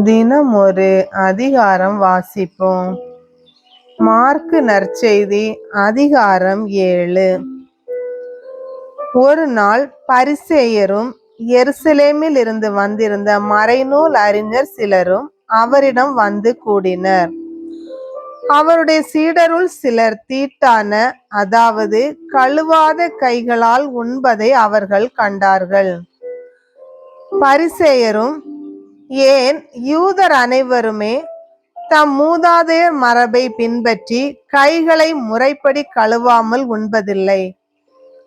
தினம் ஒரு அதிகாரம் வாசிப்போம். மார்க்கு நற்செய்தி அதிகாரம் ஏழு. ஒரு நாள் பரிசேயரும் எருசலேமில் இருந்து வந்திருந்த மறைநூல் அறிஞர் சிலரும் அவரிடம் வந்து கூடினர். அவருடைய சீடருள் சிலர் தீட்டான அதாவது கழுவாத கைகளால் உண்பதை அவர்கள் கண்டார்கள். பரிசேயரும் ஏன் யூதர் அனைவருமே தம் மூதாதையர் மரபை பின்பற்றி கைகளை முறைப்படி கழுவாமல் உண்பதில்லை.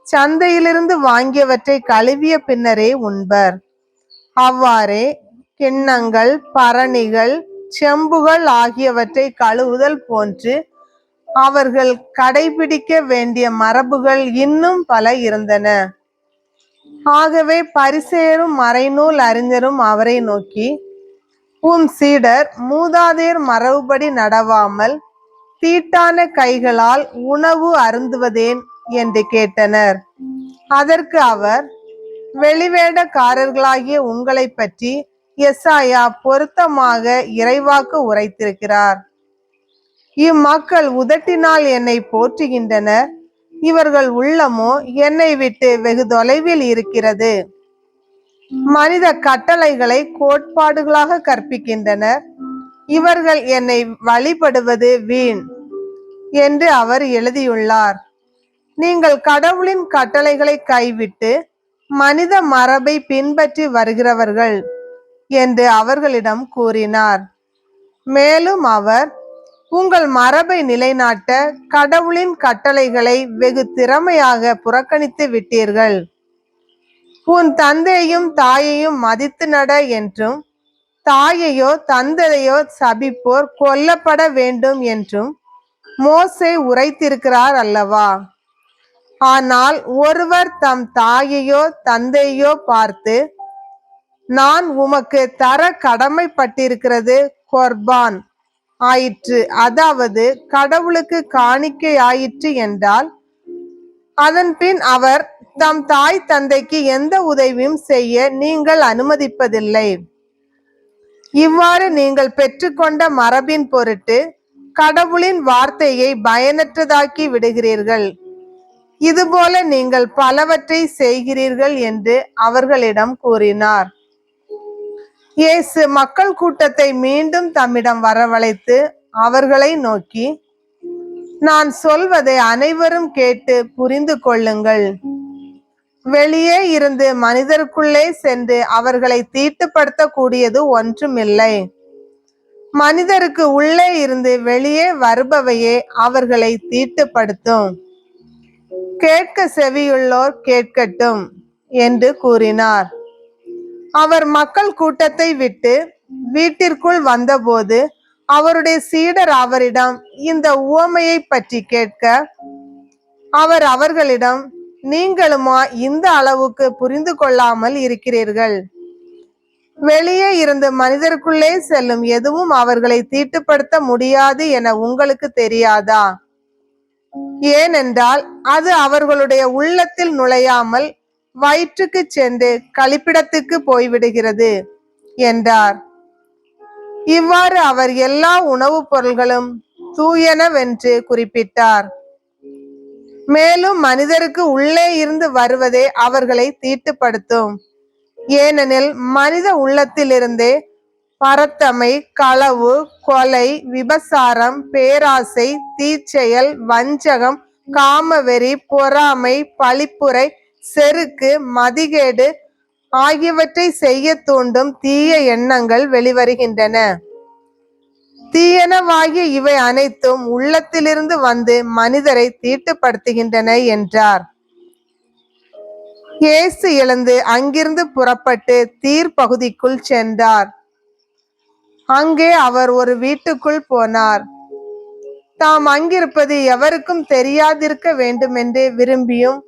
சந்தையிலிருந்து வாங்கியவற்றை கழுவிய பின்னரே உண்பர். அவ்வாறே கிண்ணங்கள் பரணிகள் செம்புகள் ஆகியவற்றை கழுவுதல் போன்று அவர்கள் கடைபிடிக்க வேண்டிய மரபுகள் இன்னும் பல இருந்தன. ஆகவே பரிசேரும் மறைநூல் அறிஞரும் அவரை நோக்கி உம் சீடர் மூதாதையர் மரபுபடி நடவாமல் தீட்டான கைகளால் உணவு அருந்துவதேன்? என்று கேட்டனர். அதற்கு அவர் வெளிவேடக்காரர்களாகிய உங்களை பற்றி எஸ்ஆயா பொருத்தமாக இறைவாக்கு உரைத்திருக்கிறார். இம்மக்கள் உதட்டினால் என்னை போற்றுகின்றனர். இவர்கள் உள்ளமோ என்னை விட்டு வெகு தொலைவில் இருக்கிறது. மனித கட்டளைகளை கோட்பாடுகளாக கற்பிக்கின்றனர். இவர்கள் என்னை வழிபடுவது வீண் என்று அவர் எழுதியுள்ளார். நீங்கள் கடவுளின் கட்டளைகளை கைவிட்டு மனித மரபை பின்பற்றி வருகிறவர்கள் என்று அவர்களிடம் கூறினார். மேலும் அவர் உங்கள் மரபை நிலைநாட்ட கடவுளின் கட்டளைகளை வெகு திறமையாக புறக்கணித்து விட்டீர்கள். உன் தந்தையும் தாயையும் மதித்து நட என்றும் தாயையோ தந்தையோ சபிப்போர் கொல்லப்பட வேண்டும் என்றும் மோசே உரைத்திருக்கிறார் அல்லவா? ஆனால் ஒருவர் தம் தாயையோ தந்தையோ பார்த்து நான் உமக்கு தர கடமைப்பட்டிருக்கிறது கொர்பான். ஆயிற்று. அதாவது கடவுளுக்கு காணிக்கை ஆயிற்று என்றால் அதன் பின் அவர் தம் தாய் தந்தைக்கு எந்த உதவியும் செய்ய நீங்கள் அனுமதிப்பதில்லை. இவ்வாறு நீங்கள் பெற்றுக்கொண்ட மரபின் பொருட்டு கடவுளின் வார்த்தையை பயனற்றதாக்கி விடுகிறீர்கள். இதுபோல நீங்கள் பலவற்றை செய்கிறீர்கள் என்று அவர்களிடம் கூறினார். இயேசு மக்கள் கூட்டத்தை மீண்டும் தம்மிடம் வரவழைத்து அவர்களை நோக்கி நான் சொல்வதை அனைவரும் கேட்டு புரிந்து கொள்ளுங்கள். வெளியே இருந்து மனிதருக்குள்ளே சென்று அவர்களை தீட்டுப்படுத்தக்கூடியது ஒன்றுமில்லை. மனிதருக்கு உள்ளே இருந்து வெளியே வருபவையே அவர்களை தீட்டுப்படுத்தும். கேட்க செவியுள்ளோர் கேட்கட்டும் என்று கூறினார். அவர் மக்கள் கூட்டத்தை விட்டு வீட்டிற்குள் வந்தபோது அவருடைய சீடர் அவரிடம் இந்த உவமையை பற்றி கேட்க அவர் அவர்களிடம் நீங்களுமா இந்த அளவுக்கு புரிந்து கொள்ளாமல் இருக்கிறீர்கள்? வெளியே இருந்து மனிதருக்குள்ளே செல்லும் எதுவும் அவர்களை தீட்டுப்படுத்த முடியாது என உங்களுக்கு தெரியாதா? ஏனென்றால் அது அவர்களுடைய உள்ளத்தில் நுழையாமல் வயிற்றுக்கு சென்று கழிப்பிடத்துக்கு போய்விடுகிறது என்றார். இவ்வாறு அவர் எல்லா உணவுப் பொருள்களும் தூயனவென்று குறிப்பிட்டார். மேலும் மனிதருக்கு உள்ளே இருந்து வருவதே அவர்களை தீட்டுப்படுத்தும். ஏனெனில் மனித உள்ளத்திலிருந்தே பரத்தமை களவு கொலை விபசாரம் பேராசை தீச்செயல் வஞ்சகம் காமவெறி பொறாமை பழிப்புரை செருக்கு மதிகேடு ஆகியவற்றை செய்ய தூண்டும் தீய எண்ணங்கள் வெளிவருகின்றன. தீயனவாகிய இவை அனைத்தும் உள்ளத்திலிருந்து வந்து மனிதரை தீட்டுப்படுத்துகின்றன என்றார். இயேசு எழுந்து அங்கிருந்து புறப்பட்டு தீர் பகுதிக்குள் சென்றார். அங்கே அவர் ஒரு வீட்டுக்குள் போனார். தாம் அங்கிருப்பது எவருக்கும் தெரியாதிருக்க வேண்டுமென்று விரும்பியும்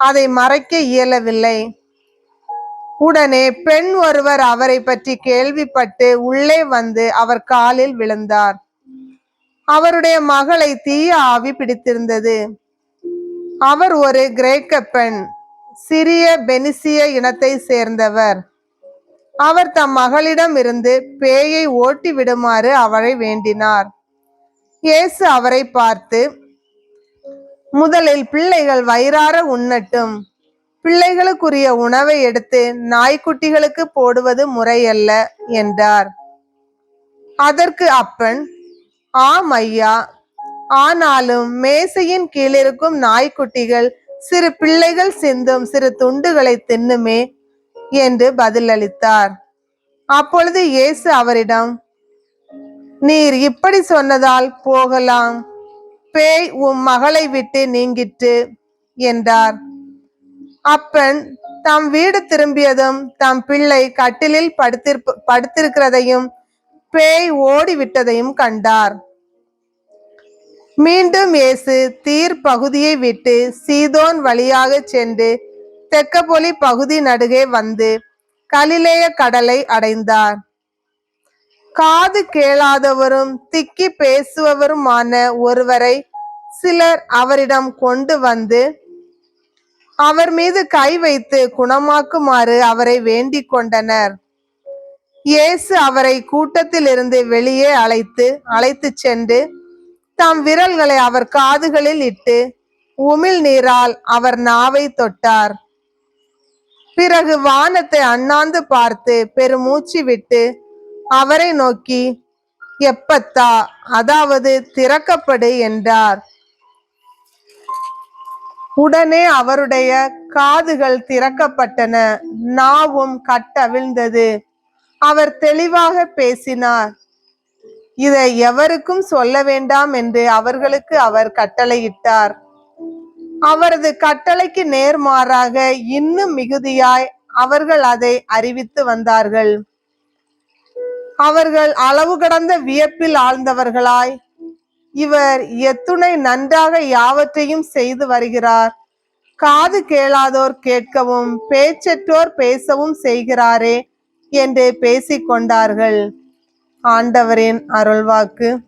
அதை மறைக்க இயலவில்லை. உடனே பெண் ஒருவர் அவரை பற்றி கேள்விப்பட்டு உள்ளே வந்து அவர் காலில் விழுந்தார். அவருடைய மகளை தீய ஆவி பிடித்திருந்தது. அவர் ஒரு கிரேக்க பெண் சிறிய பெனிசிய இனத்தை சேர்ந்தவர். அவர் தம் மகளிடம் இருந்து பேயை ஓட்டி விடுமாறு அவரை வேண்டினார். இயேசு அவரை பார்த்து முதலில் பிள்ளைகள் வயிறார உண்ணட்டும். பிள்ளைகளுக்குரிய உணவை எடுத்து நாய்க்குட்டிகளுக்கு போடுவது முறையல்ல என்றார். அதற்கு அப்பன் ஆம் ஐயா ஆனாலும் மேசையின் கீழிருக்கும் நாய்க்குட்டிகள் சிறு பிள்ளைகள் சிந்தும் சிறு துண்டுகளை தின்னுமே என்று பதிலளித்தார். அப்பொழுது இயேசு அவரிடம் நீர் இப்படி சொன்னதால் போகலாம். பேய் உம் மகளை விட்டு நீங்கிற்று என்றார். அப்பன் தம் வீடு திரும்பியதும் தம் பிள்ளை கட்டிலில் படுத்திருப்ப படுத்திருக்கிறதையும் பேய் ஓடிவிட்டதையும் கண்டார். மீண்டும் இயேசு தீர் பகுதியை விட்டு சீதோன் வழியாக சென்று தெக்கப்பொலி பகுதி நடுகே வந்து கலிலேய கடலை அடைந்தார். காது கேளாதவரும் திக்கி பேசுபவருமான ஒருவரை சிலர் அவரிடம் கொண்டு வந்து அவர் மீது கை வைத்து குணமாக்குமாறு அவரை வேண்டிக் கொண்டனர். இயேசு அவரை கூட்டத்திலிருந்து வெளியே அழைத்து அழைத்து சென்று தம் விரல்களை அவர் காதுகளில் இட்டு உமிழ் நீரால் அவர் நாவை தொட்டார். பிறகு வானத்தை அண்ணாந்து பார்த்து பெருமூச்சு விட்டு அவரை நோக்கி எப்பத்தா அதாவது திறக்கப்படு என்றார். உடனே அவருடைய காதுகள் திறக்கப்பட்டன. நாவும் கட்டவிழ்ந்தது அவர் தெளிவாக பேசினார். இதை எவருக்கும் சொல்ல வேண்டாம் என்று அவர்களுக்கு அவர் கட்டளையிட்டார். அவரது கட்டளைக்கு நேர்மாறாக இன்னும் மிகுதியாய் அவர்கள் அதை அறிவித்து வந்தார்கள். அவர்கள் அளவு கடந்த வியப்பில் ஆழ்ந்தவர்களாய். இவர் எத்துணை நன்றாக யாவற்றையும் செய்து வருகிறார். காது கேளாதோர் கேட்கவும் பேச்சற்றோர் பேசவும் செய்கிறாரே என்று பேசிக்கொண்டார்கள். ஆண்டவரின் அருள்வாக்கு.